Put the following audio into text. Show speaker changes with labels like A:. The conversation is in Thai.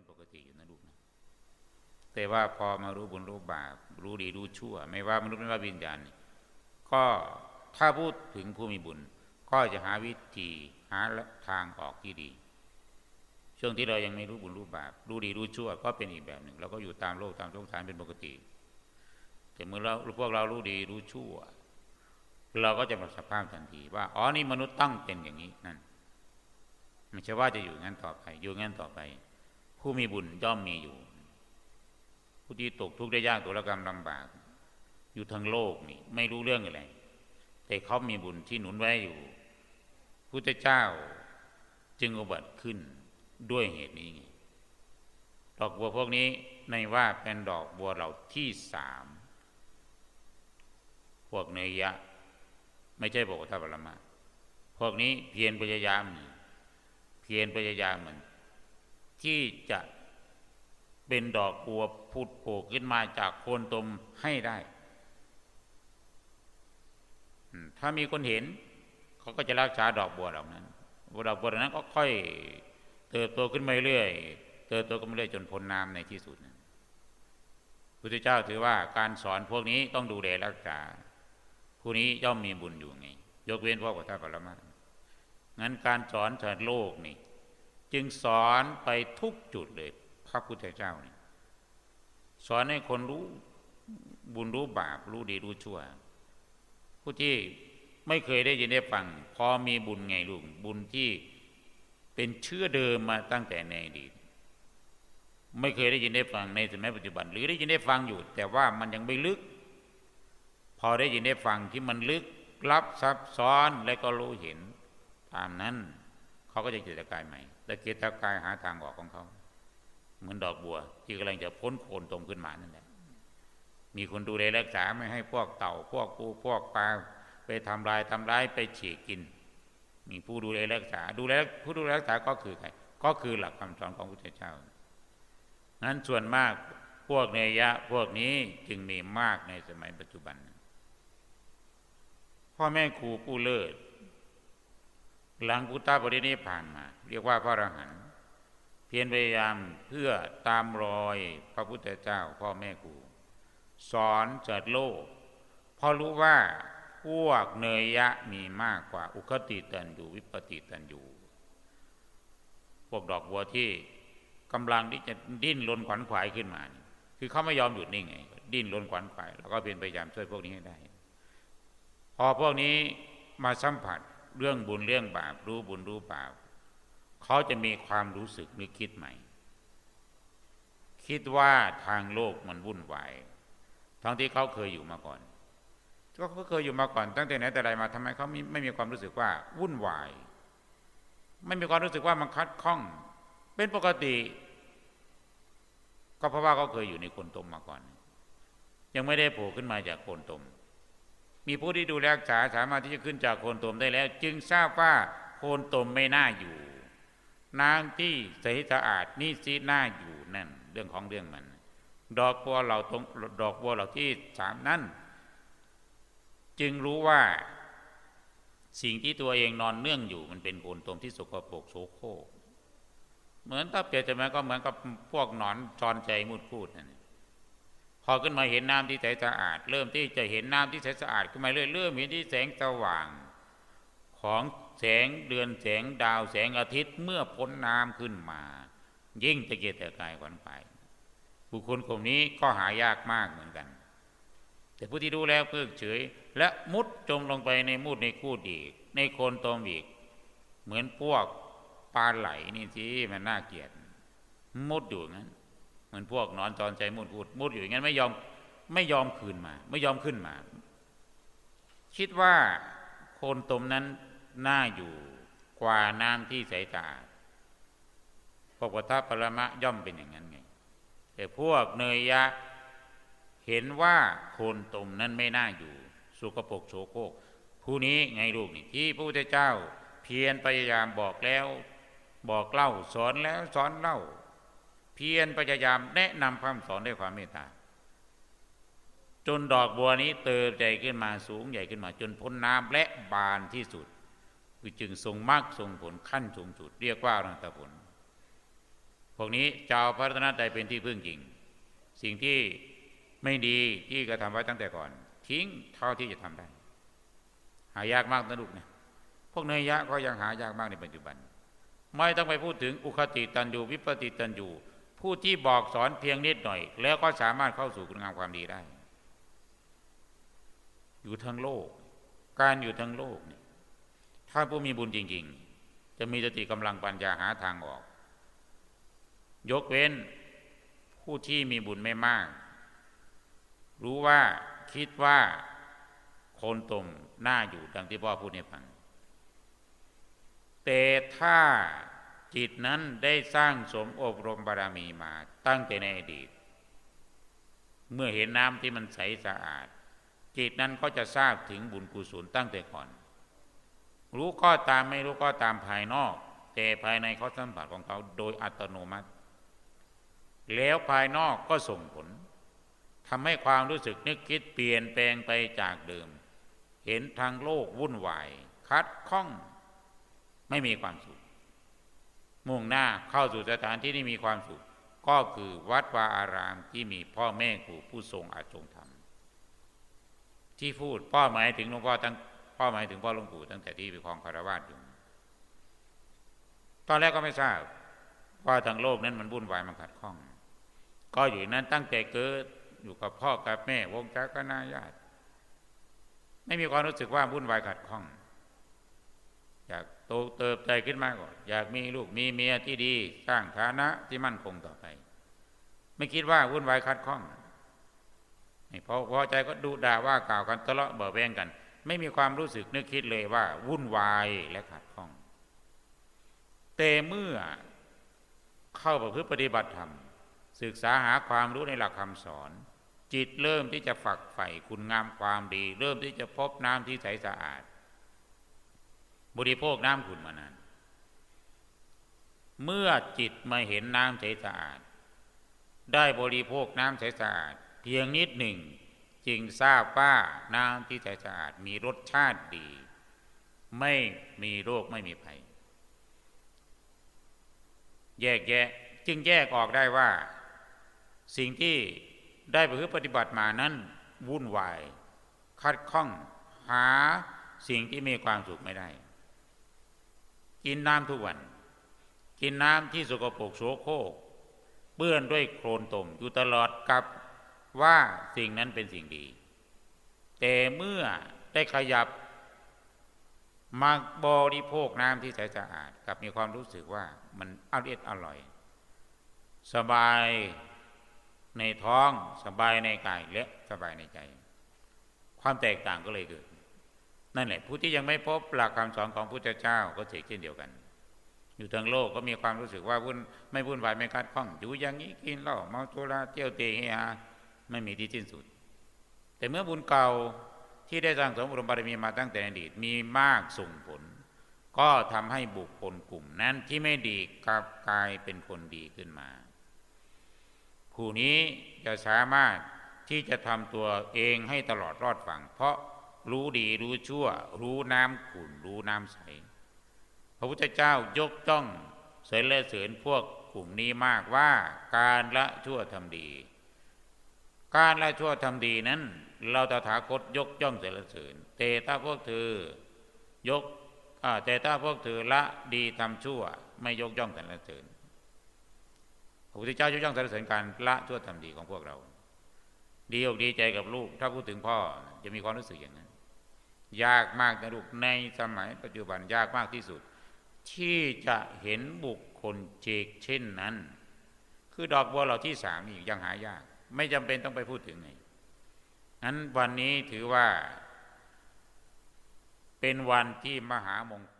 A: เป็นปกติอยู่นะลูกนะแต่ว่าพอมารู้บุญรู้บาปรู้ดีรู้ชั่ว ไม่ว่ามนุษย์ไม่ว่าวิญญาณก็ถ้าพูดถึงผู้มีบุญ ก็จะหาวิธีหาทางออกที่ดี ช่วงที่เรายังไม่รู้บุญรู้บาปรู้ดีรู้ชั่ว ก็เป็นอีกแบบหนึ่งเราก็อยู่ตามโลกตามสงสารเป็นปกติ แต่เมื่อเราพวกเรารู้ดีรู้ชั่ว เราก็จะมาสภาพทันทีว่าอ๋อนี่มนุษย์ต้องเป็นอย่างนี้นั่นไม่ใช่ว่าจะอยู่งั้นต่อไป อยู่งั้นต่อไป ผู้มีบุญย่อมมีอยู่ ผู้ที่ตกทุกข์ได้ยากตัวละกรรมลำบาก อยู่ทั้งโลกนี่ไม่รู้เรื่องอะไร แต่เขามีบุญที่หนุนไว้อยู่พุทธเจ้าจึงอุบัติขึ้นด้วยเหตุนี้ ดอกบัวพวกนี้ในว่าเป็นดอกบัวเหล่าที่สามพวกเนยยะ ไม่ใช่บอกทัพรมาพวกนี้เพียรพยายาม เพียรพยายามเหมัน ที่จะเป็นดอกบัวพุดโผล่ขึ้นมาจากโคนตมให้ได้ ถ้ามีคนเห็น เขาก็จะรักษาดอกบัวเหล่านั้นดอกบัวเหล่านั้นก็ค่อยเติบโตขึ้นมาเรื่อยเติบโตขึ้นมาเรื่อยจนพ้นน้ำในที่สุดนะพุทธเจ้าถือว่าการสอนพวกนี้ต้องดูแลรักษา ผู้นี้ย่อมมีบุญอยู่ไง ยกเว้นพวกพุทธปรมางั้นการสอนสอนโลกนี่ จึงสอนไปทุกจุดเลย พระพุทธเจ้านี่สอนให้คนรู้บุญรู้บาปรู้ดีรู้ชั่ว ผู้ที่ไม่เคยได้ยินได้ฟังพอมีบุญไงลูกบุญที่เป็นเชื้อเดิมมาตั้งแต่ในอดีตไม่เคยได้ยินได้ฟังในสมัยปัจจุบัน หรือได้ยินได้ฟังอยู่ แต่ว่ามันยังไม่ลึก พอได้ยินได้ฟังที่มันลึกลับซับซ้อนและก็รู้เห็นตามนั้น เขาก็จะเกิดกายใหม่แต่เกิดกายหาทางออกของเขาเหมือนดอกบัว ที่กำลังจะพ้นโคนตมขึ้นมานั่นแหละมีคนดูแลรักษาไม่ให้พวกเต่า พวกปูพวกปลาไปทำลายทำร้ายไปฉีกกิน มีผู้ดูแลรักษาดูแลผู้ดูแลรักษาก็คือใครก็คือหลักคำสอนของพระพุทธเจ้านั้นส่วนมากพวกเนยะพวกนี้จึงมีมากในสมัยปัจจุบัน พ่อแม่ครูผู้เลิศ หลังพุทธบริณิผ่านมา เรียกว่าพระอรหันต์เพียรพยายามเพื่อตามรอยพระพุทธเจ้าพ่อแม่ครูสอนจัดโลกพอรู้ว่าพวกเนยยะมีมากกว่าอุคติตันอยู่วิปติตันอยู่พวกดอกบัวที่กำลังที่จะดิ้นรนขวัญขวายขึ้นมา คือเขาไม่ยอมหยุดนิ่งไง ดิ้นรนขวัญขวาย แล้วก็เพียรพยายามช่วยพวกนี้ให้ได้ พอพวกนี้มาสัมผัส เรื่องบุญเรื่องบาปรู้บุญรู้บาปเขาจะมีความรู้สึกนึกคิดใหม่ คิดว่าทางโลกมันวุ่นวายทั้งที่เขาเคยอยู่มาก่อนก็เขาเคยอยู่มาก่อน ตั้งแต่ไหนแต่ไรมาทำไมเขาไม่ไม่มีความรู้สึกว่าวุ่นวาย ไม่มีความรู้สึกว่ามันคัดข้อง เป็นปกติ ก็เพราะว่าเขาเคยอยู่ในโคนตมมาก่อน ยังไม่ได้โผล่ขึ้นมาจากโคนตม มีผู้ที่ดูแลรักษาสามารถที่จะขึ้นจากโคนตมได้แล้ว จึงทราบว่าโคนตมไม่น่าอยู่น้ำที่ใสสะอาดนี่ซีน่าอยู่นั่น เรื่องของเรื่องมัน ดอกบัวเราตรงดอกบัวเราที่สามนั่นจึงรู้ว่าสิ่งที่ตัวเองนอนเนื่องอยู่มันเป็นโคนตมที่สกปรกโสโครกเหมือนถ้าเปรียบจะไหมก็เหมือนกับพวกหนอนจอนใจมุดพูดนั่น อขึ้นมาเห็นน้ำที่ใสสะอาด เริ่มที่จะเห็นน้ำที่ใสสะอาดขึ้นมาเรื่อยเริ่มเห็นที่แสงสว่าง ของแสงเดือนแสงดาวแสงอาทิตย์เมื่อพ้นน้ำขึ้นมา ยิ่งตะเกียกตะกายขวัญไป บุคคลกลุ่มนี้ก็หายากมากเหมือนกัน แต่ผู้ที่ดูแล้วเพิกเฉย และมุดจมลงไปในมุดในคูดอีก ในโคนตมอีก เหมือนพวกปลาไหลนี่สิมันน่าเกลียดมุดอยู่งั้น เหมือนพวกนอนจอนใจมุดพูดมุดอยู่อย่างนั้นไม่ยอมไม่ยอมคืนมา ไม่ยอมขึ้นมา คิดว่าโคนตมนั้นน่าอยู่กว่าน้ำที่ใสตาพวกวัฏปรมะย่อมเป็นอย่างนั้นไง แต่พวกเนยยะเห็นว่าโคนตมนั้นไม่น่าอยู่ สุกปกโสโคกผู้นี้ไงลูกนี่ที่พระพุทธเจ้า เพียรพยายามบอกแล้ว บอกเล่าสอนแล้วสอนเล่า พียรพยายามแนะนำคำสอนด้วยความเมตตา จนดอกบัวนี้เติบใหญ่ขึ้นมาสูงใหญ่ขึ้นมา จนพ้นน้ำและบานที่สุดคือจึงทรงมรรคทรงผลขั้นสูงสุดเรียกว่าอรันตผลผวกนี้จะเอาพระรัตนตรัยเป็นที่พึ่งจริง สิ่งที่ไม่ดีที่กระทำไว้ตั้งแต่ก่อน ทิ้งเท่าที่จะทำได้ หายากมากนะลูกนะพวกเนยยะก็ยังหายากมากในปัจจุบัน ไม่ต้องไปพูดถึงอุคติตันยูวิปติตันยู ผู้ที่บอกสอนเพียงนิดหน่อย แล้วก็สามารถเข้าสู่คุณงามความดีได้ อยู่ทั้งโลก การอยู่ทั้งโลกเนี่ยถ้าผู้มีบุญจริง ๆ จะมีสติกำลังปัญญาหาทางออก ยกเว้นผู้ที่มีบุญไม่มาก รู้ว่าคิดว่าโคนตมหน่าอยู่ดังที่พ่อพูดให้ฟัง แต่ถ้า จิตนั้นได้สร้างสมอบรมบารมีมาตั้งแต่ในอดีต เมื่อเห็นน้ำที่มันใสสะอาด จิตนั้นก็จะทราบถึงบุญกุศลตั้งแต่ก่อน รู้ก็ตามไม่รู้ก็ตามภายนอก แต่ภายในเขาสัมผัสของเขาโดยอัตโนมัติ แล้วภายนอกก็ส่งผลทำให้ความรู้สึกนึกคิดเปลี่ยนแปลงไปจากเดิม เห็นทางโลกวุ่นวาย คัดข้อง ไม่มีความสุข มุ่งหน้าเข้าสู่สถานที่ที่มีความสุข ก็คือวัดวาอารามที่มีพ่อแม่ครูผู้ทรงอาจงธรรมที่พูดพ่อหมายถึงหลวงพ่อตั้งพ่อหมายถึงพ่อหลวงปู่ตั้งแต่ที่ไปคลองคารวาสอยู่ตอนแรกก็ไม่ทราบว่าทางโลกนั้นมันวุ่นวายมันขัดข้อง ก็อยู่นั้นตั้งแต่เกิดอยู่กับพ่อกับแม่วงจักรนาญาติ ไม่มีความรู้สึกว่าวุ่นวายขัดข้อง อยาก โตเติบใตขึ้นมาก่อนอยากมีลูกมีเมียที่ดีสร้างฐานะที่มั่นคงต่อไป ไม่คิดว่าวุ่นวายขัดข้องพอพอใจก็ดูด่าว่ากล่าวกันทะเลาะเบาแวงกัน ไม่มีความรู้สึกนึกคิดเลยว่า วุ่นวายและขัดข้อง แต่เมื่อเข้าประพฤติปฏิบัติธรรม ศึกษาหาความรู้ในหลักคำสอน จิตเริ่มที่จะฝักใฝ่คุณงามความดี เริ่มที่จะพบน้ำที่ใสสะอาด บริโภคน้ำขุนมานาน เมื่อจิตมาเห็นน้ำใสสะอาด ได้บริโภคน้ำใสสะอาด เพียงนิดหนึ่งจึงทราบว่าน้ำที่ใสสะอาดมีรสชาติดี ไม่มีโรคไม่มีภัย แยกแยะจึงแยกออกได้ว่า สิ่งที่ได้ประพฤติปฏิบัติมานั้นวุ่นวาย คัดข้องหาสิ่งที่มีความสุขไม่ได้ กินน้ำทุกวัน กินน้ำที่สกปรกโสโครกเปื้อนด้วยโคลนตมอยู่ตลอดกับว่าสิ่งนั้นเป็นสิ่งดี แต่เมื่อได้ขยับมาบริโภคน้ำที่ใสสะอาดกับมีความรู้สึกว่ามันอร่อยอร่อย สบายในท้องสบายในกายและสบายในใจ ความแตกต่างก็เลยเกิด นั่นแหละผู้ที่ยังไม่พบหลักคำสอนของพระเจ้าก็เช่นเดียวกัน อยู่ทั้งโลกก็มีความรู้สึกว่าวุ่นไม่วุ่นวายไม่คัดข้องอยู่อย่างนี้กินเหล้าเมาตุลาเที่ยวเตะเฮฮาไม่มีที่สิ้นสุด แต่เมื่อบุญเก่าที่ได้สร้างสมบุญบารมีมาตั้งแต่อดีตมีมากส่งผล ก็ทำให้บุคคลกลุ่มนั้นที่ไม่ดีกลับกลายเป็นคนดีขึ้นมาผู้นี้จะสามารถที่จะทำตัวเองให้ตลอดรอดฝั่งเพราะ รู้ดีรู้ชั่ว รู้น้ำขุ่นรู้น้ำใส พระพุทธเจ้ายกจ้องเสริญและเสริญพวกกลุ่มนี้มากว่าการละชั่วทำดี การละชั่วทำดีนั้น เราตถาคตยกย่องเสริญเสริญแต่ถ้าพวกเธอยกแต่ถ้าพวกเธอละดีทำชั่ว ไม่ยกย่องเสริญเสริญพระพุทธเจ้ายกย่องสรรเสริญการละชั่วทำดีของพวกเรา ดีอกดีใจกับลูก ถ้าพูดถึงพ่อจะมีความรู้สึกอย่างนั้น ยากมากนะลูกในสมัยปัจจุบันยากมากที่สุด ที่จะเห็นบุคคลเจกเช่นนั้น คือดอกบัวเหล่าที่สามอีกยังหายาก ไม่จำเป็นต้องไปพูดถึงไงนั้นวันนี้ถือว่า เป็นวันที่มหามงคล